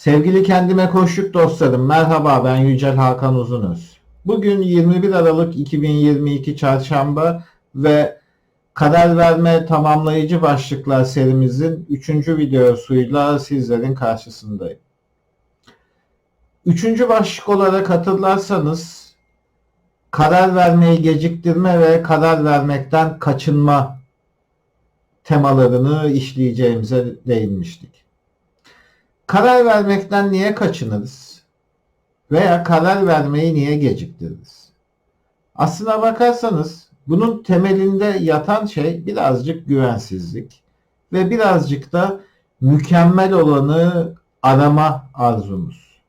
Sevgili kendime koşluk dostlarım, merhaba ben Yücel Hakan Uzunöz. Bugün 21 Aralık 2022 Çarşamba ve karar verme tamamlayıcı başlıklar serimizin 3. videosuyla sizlerin karşısındayım. Üçüncü başlık olarak hatırlarsanız karar vermeyi geciktirme ve karar vermekten kaçınma temalarını işleyeceğimize değinmiştik. Karar vermekten niye kaçınırız? Veya karar vermeyi niye geciktiririz? Aslına bakarsanız bunun temelinde yatan şey birazcık güvensizlik ve birazcık da mükemmel olanı arama arzumuz.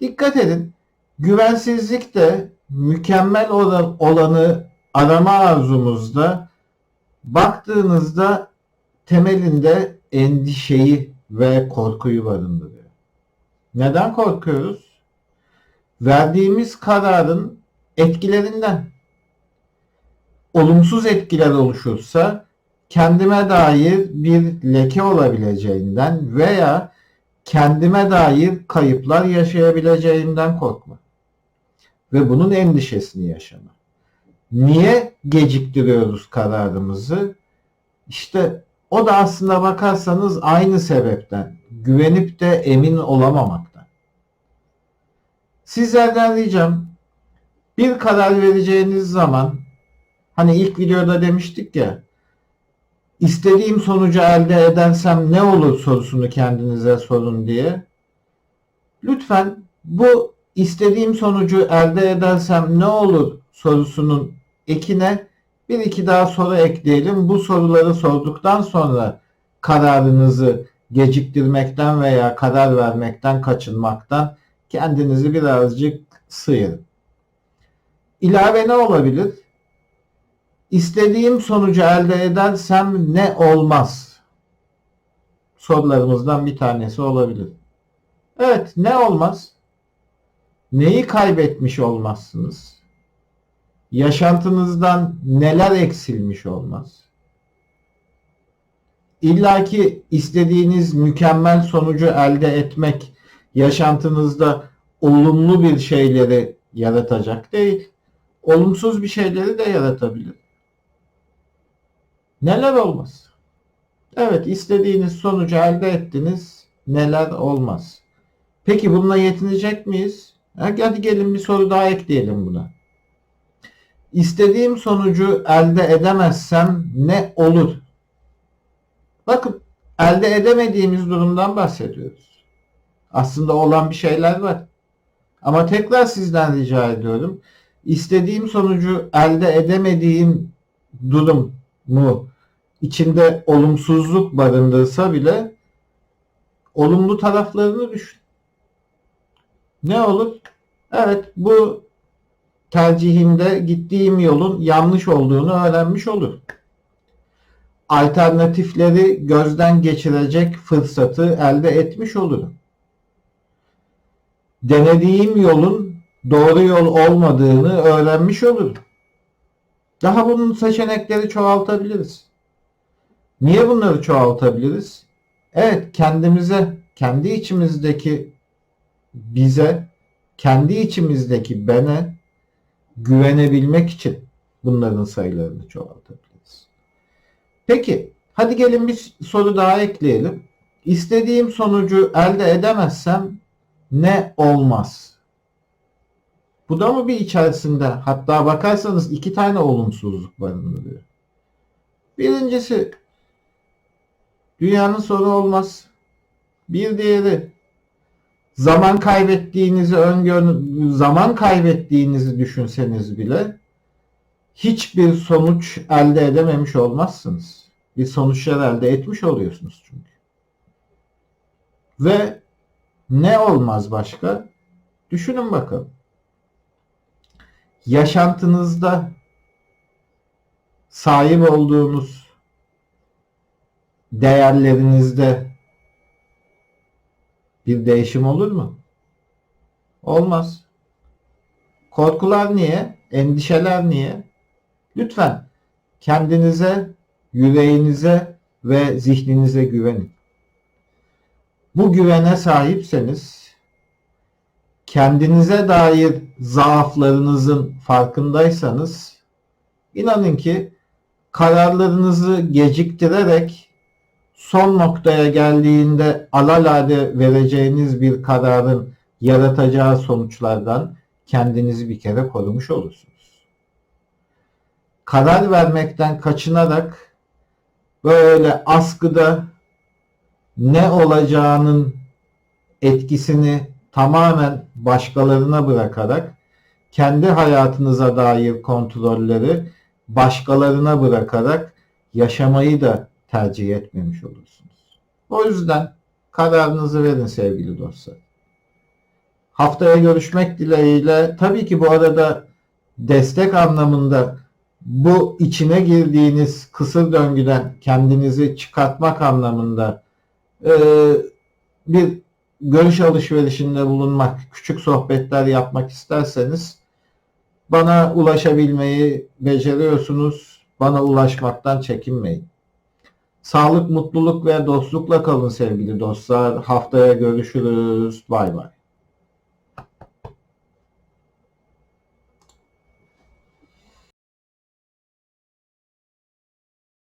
Dikkat edin, güvensizlik de mükemmel olan- olanı arama arzumuzda baktığınızda temelinde endişeyi ve korkuyu barındırıyor. Neden korkuyoruz? Verdiğimiz kararın etkilerinden. Olumsuz etkiler oluşursa kendime dair bir leke olabileceğinden veya kendime dair kayıplar yaşayabileceğimden korkma. Ve bunun endişesini yaşama. Niye geciktiriyoruz kararımızı? İşte o da aslında bakarsanız aynı sebepten. Güvenip de emin olamamaktan. Sizlerden ricam bir karar vereceğiniz zaman hani ilk videoda demiştik ya istediğim sonucu elde edersem ne olur sorusunu kendinize sorun diye. Lütfen bu istediğim sonucu elde edersem ne olur sorusunun ekine bir iki daha soru ekleyelim. Bu soruları sorduktan sonra kararınızı geciktirmekten veya karar vermekten kaçınmaktan kendinizi birazcık sıyırın. İlave ne olabilir? İstediğim sonucu elde edersem ne olmaz? Sorularımızdan bir tanesi olabilir. Evet, ne olmaz? Neyi kaybetmiş olmazsınız? Yaşantınızdan neler eksilmiş olmaz? İlla ki istediğiniz mükemmel sonucu elde etmek yaşantınızda olumlu bir şeyleri yaratacak değil. Olumsuz bir şeyleri de yaratabilir. Neler olmaz? Evet istediğiniz sonucu elde ettiniz. Neler olmaz? Peki bununla yetinecek miyiz? Hadi gelin bir soru daha ekleyelim buna. İstediğim sonucu elde edemezsem ne olur? Bakın elde edemediğimiz durumdan bahsediyoruz. Aslında olan bir şeyler var. Ama tekrar sizden rica ediyorum. İstediğim sonucu elde edemediğim durum mu içinde olumsuzluk barındırsa bile olumlu taraflarını düşün. Ne olur? Evet bu tercihimde gittiğim yolun yanlış olduğunu öğrenmiş olur. Alternatifleri gözden geçirecek fırsatı elde etmiş olurum. Denediğim yolun doğru yol olmadığını öğrenmiş olurum. Daha bunun seçenekleri çoğaltabiliriz. Niye bunları çoğaltabiliriz? Evet kendimize, kendi içimizdeki bize, kendi içimizdeki bene güvenebilmek için bunların sayılarını çoğaltabiliriz. Peki, hadi gelin bir soru daha ekleyelim. İstediğim sonucu elde edemezsem ne olmaz? Bu da mı bir içerisinde hatta bakarsanız iki tane olumsuzluk barındırıyor. Birincisi dünyanın sonu olmaz. Bir diğeri zaman kaybettiğinizi öngör zaman kaybettiğinizi düşünseniz bile hiçbir sonuç elde edememiş olmazsınız. Bir sonuçlar elde etmiş oluyorsunuz çünkü. Ve ne olmaz başka? Düşünün bakalım. Yaşantınızda sahip olduğunuz değerlerinizde bir değişim olur mu? Olmaz. Korkular niye? Endişeler niye? Lütfen kendinize, yüreğinize ve zihninize güvenin. bu güvene sahipseniz kendinize dair zaaflarınızın farkındaysanız inanın ki kararlarınızı geciktirerek son noktaya geldiğinde alalade vereceğiniz bir kararın yaratacağı sonuçlardan kendinizi bir kere korumuş olursunuz. Karar vermekten kaçınarak böyle askıda ne olacağının etkisini tamamen başkalarına bırakarak kendi hayatınıza dair kontrolleri başkalarına bırakarak yaşamayı da tercih etmemiş olursunuz. O yüzden kararınızı verin sevgili dostlar. Haftaya görüşmek dileğiyle tabii ki bu arada destek anlamında bu içine girdiğiniz kısır döngüden kendinizi çıkartmak anlamında e, bir görüş alışverişinde bulunmak, küçük sohbetler yapmak isterseniz bana ulaşabilmeyi beceriyorsunuz. Bana ulaşmaktan çekinmeyin. Sağlık, mutluluk ve dostlukla kalın sevgili dostlar. Haftaya görüşürüz. Bay bay.